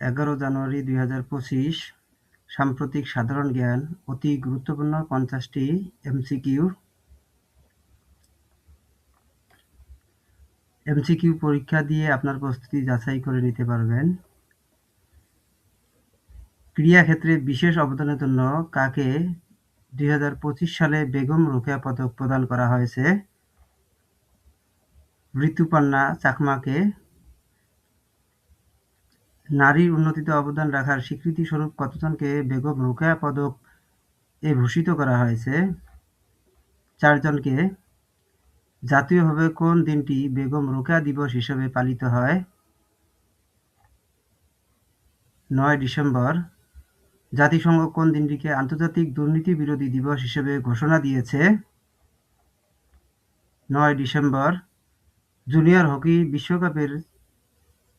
এগারো জানুয়ারি দুই হাজার পঁচিশ, সাম্প্রতিক সাধারণ জ্ঞান, অতি গুরুত্বপূর্ণ পঞ্চাশটি এমসিকিউ। এমসিকিউ পরীক্ষা দিয়ে আপনার প্রস্তুতি যাচাই করে নিতে পারবেন। ক্রীড়াক্ষেত্রে বিশেষ অবদানের জন্য কাকে দুই হাজার পঁচিশ সালে বেগম রোকেয়া পদক প্রদান করা হয়েছে? ঋতুপর্ণা চাকমাকে নারীর উন্নতিতে অবদান রাখার স্বীকৃতিস্বরূপ কতজনকে বেগম রোকেয়া পদক এ ভূষিত করা হয়েছে? চারজনকে। জাতীয়ভাবে কোন দিনটি বেগম রোকেয়া দিবস হিসেবে পালিত হয়? নয় ডিসেম্বর। জাতিসংঘ কোন দিনটিকে আন্তর্জাতিক দুর্নীতি বিরোধী দিবস হিসেবে ঘোষণা দিয়েছে? নয় ডিসেম্বর। জুনিয়র হকি বিশ্বকাপের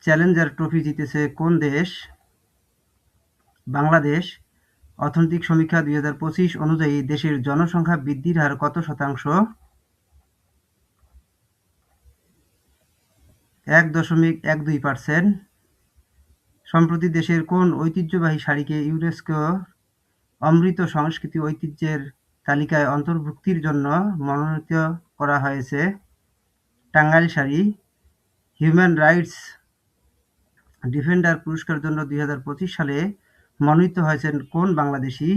চ্যালেঞ্জার ট্রফি জিতেছে কোন দেশ? বাংলাদেশ। অর্থনৈতিক সমীক্ষা দুই হাজার পঁচিশ অনুযায়ী দেশের জনসংখ্যা বৃদ্ধির হার কত শতাংশ? এক দশমিক এক দুই পার্সেন্ট। সম্প্রতি দেশের কোন ঐতিহ্যবাহী শাড়িকে ইউনেস্কো অমৃত সংস্কৃতি ঐতিহ্যের তালিকায় অন্তর্ভুক্তির জন্য মনোনীত করা হয়েছে? Tangail sari human rights defender পুরস্কারের জন্য দুই হাজার পঁচিশ সালে মনোনীত হয়েছেন কোন বাংলাদেশি?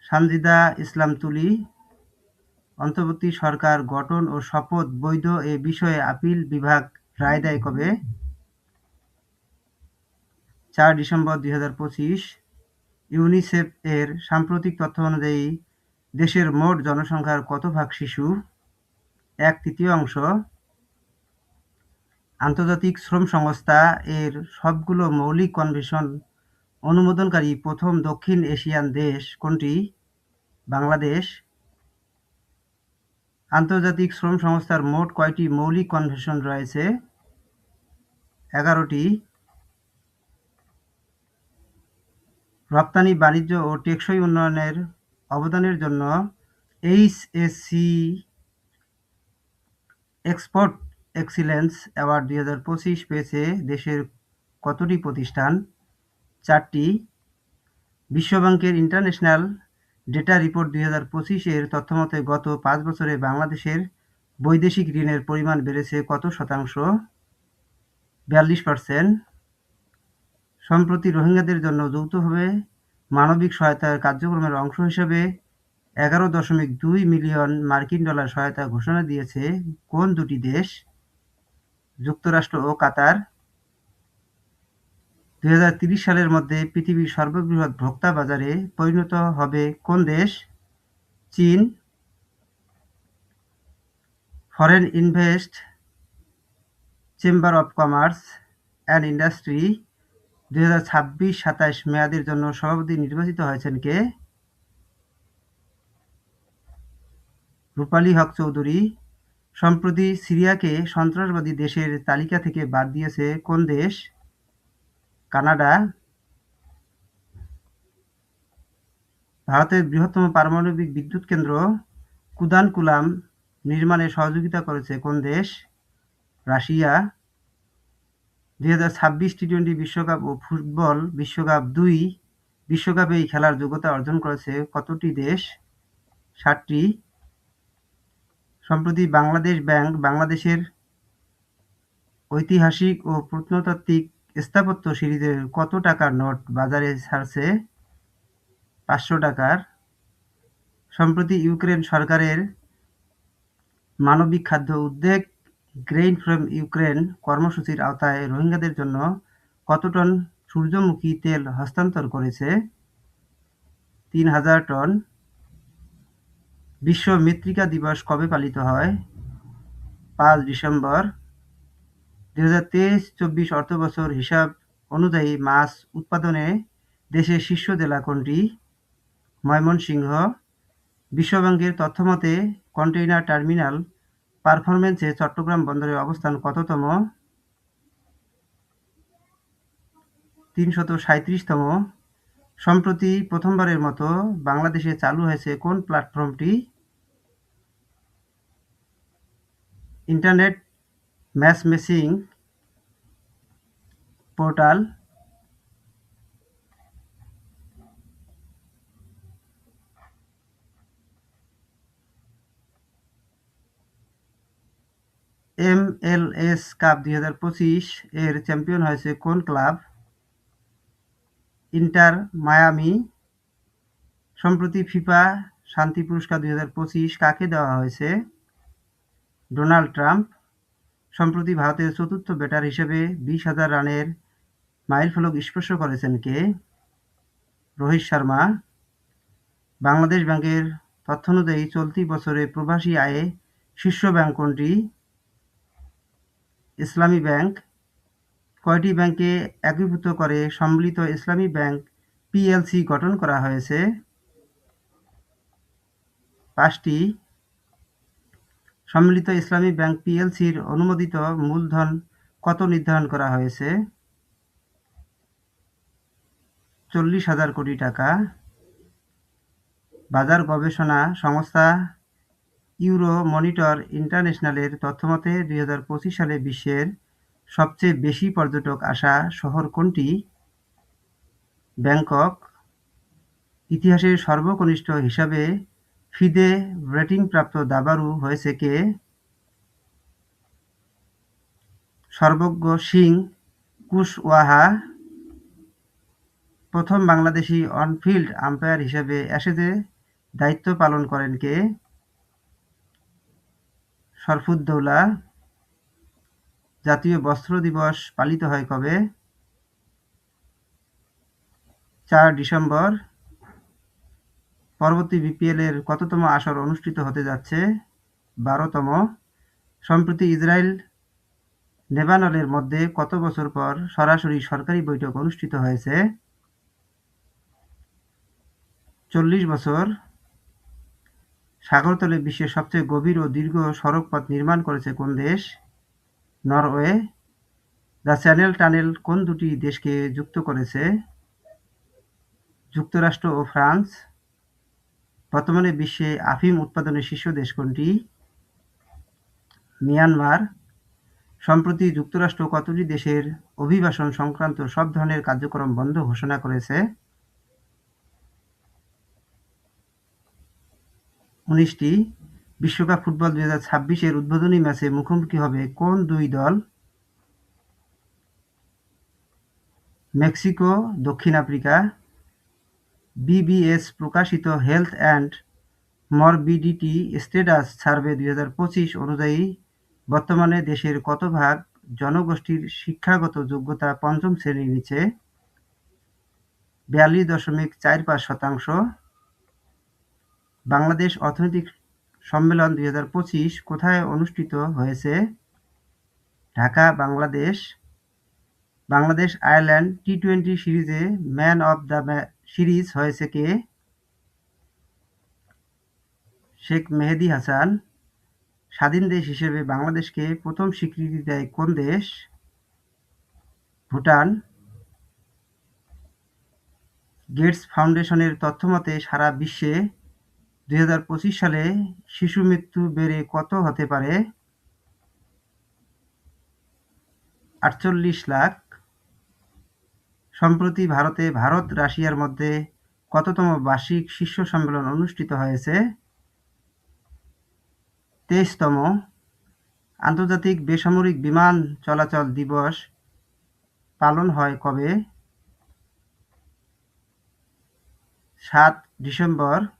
সানজিদা ইসলাম তুলি, অন্তর্বর্তী সরকার গঠন ও শপথ বৈধ এ বিষয়ে আপিল বিভাগ রায় দেয় কবে? চার ডিসেম্বর দুই হাজার পঁচিশ, ইউনিসেফ এর সাম্প্রতিক তথ্য অনুযায়ী দেশের মোট জনসংখ্যার কত ভাগ শিশু? এক তৃতীয়াংশ। আন্তর্জাতিক শ্রম সংস্থা এর সবগুলো মৌলিক কনভেনশন অনুমোদনকারী প্রথম দক্ষিণ এশিয়ান দেশ কোনটি? বাংলাদেশ। আন্তর্জাতিক শ্রম সংস্থার মোট কয়টি মৌলিক কনভেনশন রয়েছে? এগারোটি। রপ্তানি, বাণিজ্য ও টেকসই উন্নয়নের অবদানের জন্য এইচএসসি এক্সপোর্ট এক্সিলেন্স অ্যাওয়ার্ড দুই হাজার পঁচিশ পেয়েছে দেশের কতটি প্রতিষ্ঠান? চারটি। বিশ্বব্যাংকের ইন্টারন্যাশনাল ডেটা রিপোর্ট দুই হাজার পঁচিশের তথ্যমতে গত পাঁচ বছরে বাংলাদেশের বৈদেশিক ঋণের পরিমাণ বেড়েছে কত শতাংশ? বিয়াল্লিশ পার্সেন্ট সম্প্রতি রোহিঙ্গাদের জন্য যৌথভাবে মানবিক সহায়তার কার্যক্রমের অংশ হিসেবে এগারো দশমিক দুই মিলিয়ন মার্কিন ডলার সহায়তা ঘোষণা দিয়েছে কোন দুটি দেশ? যুক্তরাষ্ট্র ও কাতার। দুই সালের মধ্যে পৃথিবীর সর্ববৃহৎ ভোক্তা বাজারে পরিণত হবে কোন দেশ? চীন। Foreign invest chamber of commerce and industry দুই হাজার ছাব্বিশ সাতাশ মেয়াদের জন্য সভাপতি নির্বাচিত হয়েছেন কে? রূপালী হক চৌধুরী সম্প্রতি সিরিয়াকে সন্ত্রাসবাদী দেশের তালিকা থেকে বাদ দিয়েছে কোন দেশ? কানাডা। ভারতের বৃহত্তম পারমাণবিক বিদ্যুৎ কেন্দ্র কুদানকুলাম নির্মাণে সহযোগিতা করেছে কোন দেশ? রাশিয়া। দুই হাজার ছাব্বিশ টি টোয়েন্টি বিশ্বকাপ ও ফুটবল বিশ্বকাপ দুই বিশ্বকাপে এই খেলার যোগ্যতা অর্জন করেছে কতটি দেশ? ষাটটি সম্প্রতি বাংলাদেশ ব্যাংক বাংলাদেশের ঐতিহাসিক ও প্রত্নতাত্ত্বিক স্থাপত্য সিরিজের কত টাকার নোট বাজারে ছাড়ছে? পাঁচশো টাকার। সম্প্রতি ইউক্রেন সরকারের মানবিক খাদ্য উদ্বেগ, গ্রেইন ফ্রম ইউক্রেন কর্মসূচির আওতায় রোহিঙ্গাদের জন্য কত টন সূর্যমুখী তেল হস্তান্তর করেছে? তিন হাজার টন। বিশ্ব মৃত্তিকা দিবস কবে পালিত হয়? পাঁচ ডিসেম্বর। দুই হাজার তেইশ চব্বিশ অর্থবছর হিসাব অনুযায়ী মাছ উৎপাদনে দেশের শীর্ষ জেলা কোনটি? ময়মনসিংহ। বিশ্বব্যাংকের তথ্যমতে, কন্টেইনার টার্মিনাল পারফরমেন্সে চট্টগ্রাম বন্দরের অবস্থান কততম? তিনশত সাঁইত্রিশতম। সম্প্রতি প্রথমবারের মতো বাংলাদেশে চালু হয়েছে কোন প্ল্যাটফর্মটি? Internet match messing portal MLS cup দুই হাজার পঁচিশ এর চ্যাম্পিয়ন হয়েছে কোন ক্লাব? ইন্টার মায়ামি, সম্প্রতি ফিফা শান্তি পুরস্কার দুই হাজার পঁচিশ কাকে দেওয়া হয়েছে? ডোনাল্ড ট্রাম্প, সম্প্রতি ভারতের চতুর্থ ব্যাটার হিসেবে বিশ হাজার রানের মাইলফলক স্পর্শ করেছেন কে? রোহিত শর্মা। বাংলাদেশ ব্যাংকের তথ্য অনুযায়ী চলতি বছরে প্রবাসী আয়ে শীর্ষ ব্যাংক কোনটি? ইসলামী ব্যাংক কয়টি ব্যাংকে একীভূত করে সম্মিলিত ইসলামী ব্যাংক পিএলসি গঠন করা হয়েছে? পাঁচটি। সম্মিলিত ইসলামী ব্যাংক পিএলসির অনুমোদিত মূলধন কত নির্ধারণ করা হয়েছে? চল্লিশ হাজার কোটি টাকা। বাজার গবেষণা সংস্থা ইউরো মনিটর ইন্টারন্যাশনালের তথ্যমতে দুই হাজার পঁচিশ সালে বিশ্বের সবচেয়ে বেশি পর্যটক আসা শহর কোনটি? ব্যাংকক। ইতিহাসের সর্বকনিষ্ঠ হিসাবে ফিদে রেটিংপ্রাপ্ত দাবারু হয়েছে কে? সর্বজ্ঞ সিং কুশওয়াহা, প্রথম বাংলাদেশি অনফিল্ড আম্পায়ার হিসেবে অ্যাশেজে দায়িত্ব পালন করেন কে? শরফুদ্দৌলা জাতীয় বস্ত্র দিবস পালিত হয় কবে? চার ডিসেম্বর। পরবর্তী বিপিএলের কততম আসর অনুষ্ঠিত হতে যাচ্ছে? বারোতম। সম্প্রতি ইসরায়েল লেবাননের মধ্যে কত বছর পর সরাসরি সরকারি বৈঠক অনুষ্ঠিত হয়েছে? চল্লিশ বছর। সাগরতলে বিশ্বের সবচেয়ে গভীর ও দীর্ঘ সড়কপথ নির্মাণ করেছে কোন দেশ? নরওয়ে দ্য চ্যানেল টানেল কোন দুটি দেশকে যুক্ত করেছে? যুক্তরাষ্ট্র ও ফ্রান্স। বর্তমানে বিশ্বে আফিম উৎপাদনের শীর্ষ দেশ কোনটি? মিয়ানমার। সম্প্রতি যুক্তরাষ্ট্র কতটি দেশের অভিবাসন সংক্রান্ত সব ধরনের কার্যক্রম বন্ধ ঘোষণা করেছে? উনিশটি। বিশ্বকাপ ফুটবল দুই হাজার ছাব্বিশের উদ্বোধনী ম্যাচে মুখোমুখি হবে কোন দুই দল? মেক্সিকো, দক্ষিণ আফ্রিকা। বিবিএস প্রকাশিত health and morbidity status survey দুই হাজার পঁচিশ অনুযায়ী বর্তমানে দেশের কত ভাগ জনগোষ্ঠীর শিক্ষাগত যোগ্যতা পঞ্চম শ্রেণির নিচে? বিয়াল্লিশ দশমিক চার পাঁচ শতাংশ। বাংলাদেশ অর্থনৈতিক সম্মেলন দুই হাজার পঁচিশ কোথায় অনুষ্ঠিত হয়েছে? Dhaka, Bangladesh. Bangladesh, Ireland T twenty সিরিজে ম্যান অব দ্য সিরিজ হয়েছে কে? শেখ মেহেদি হাসান। স্বাধীন দেশ হিসেবে বাংলাদেশকে প্রথম স্বীকৃতি দেয় কোন দেশ? ভুটান। গেটস ফাউন্ডেশনের তথ্যমতে সারা বিশ্বে দুই হাজার পঁচিশ সালে শিশু মৃত্যু বেড়ে কত হতে পারে? আটচল্লিশ লাখ। সম্প্রতি ভারতে ভারত রাশিয়ার মধ্যে কততম বার্ষিক শীর্ষ সম্মেলন অনুষ্ঠিত হয়েছে? তেইশতম। আন্তর্জাতিক বেসামরিক বিমান চলাচল দিবস পালন হয় কবে? সাত ডিসেম্বর।